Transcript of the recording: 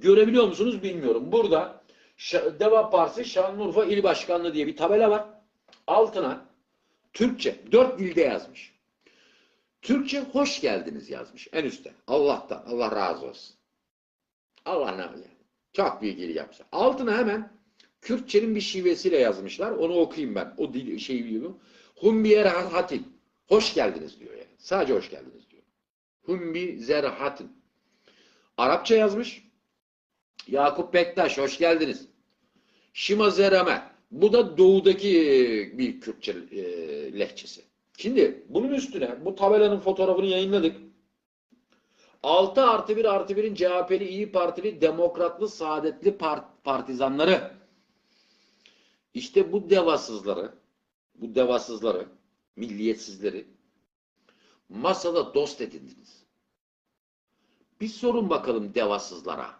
Görebiliyor musunuz bilmiyorum. Burada Deva Partisi Şanlıurfa İl Başkanlığı diye bir tabela var. Altına Türkçe dört dilde yazmış. Türkçe hoş geldiniz yazmış en üstte. Allah'tan. Allah razı olsun. Allah ne yani. Çok bilgili yapmış. Altına hemen Kürtçenin bir şivesiyle yazmışlar. Onu okuyayım ben. O dil şeyi biliyorum. Humbi Erhatin. Hoş geldiniz diyor yani. Sadece hoş geldiniz diyor. Humbi Zerhatin. Arapça yazmış. Yakup Bektaş hoş geldiniz. Şima Zerame. Bu da doğudaki e, bir Kürtçe e, lehçesi. Şimdi bunun üstüne bu tabelanın fotoğrafını yayınladık. 6 artı 1 artı 1'in CHP'li, İyi Partili, Demokratlı, Saadetli part- partizanları. İşte bu devasızları, bu devasızları, milliyetsizleri masada dost edindiniz. Bir sorun bakalım devasızlara.